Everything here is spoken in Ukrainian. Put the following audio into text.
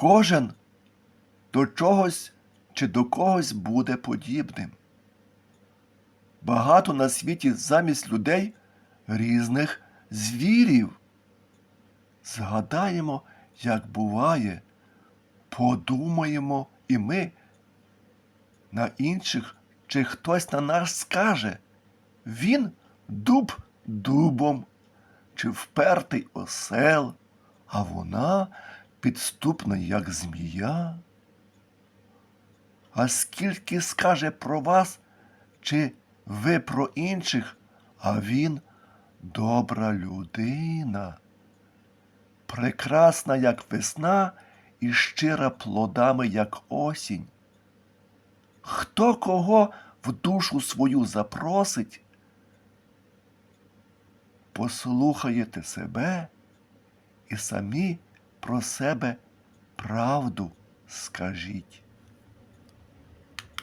Кожен до чогось чи до когось буде подібним. Багато на світі замість людей різних звірів. Згадаємо, як буває, подумаємо і ми на інших, чи хтось на нас скаже. Він дуб дубом, чи впертий осел, а вона підступна, як змія. А скільки скаже про вас, чи ви про інших, а він добра людина, прекрасна, як весна, і щира плодами, як осінь. Хто кого в душу свою запросить, послухаєте себе і самі про себе правду скажіть.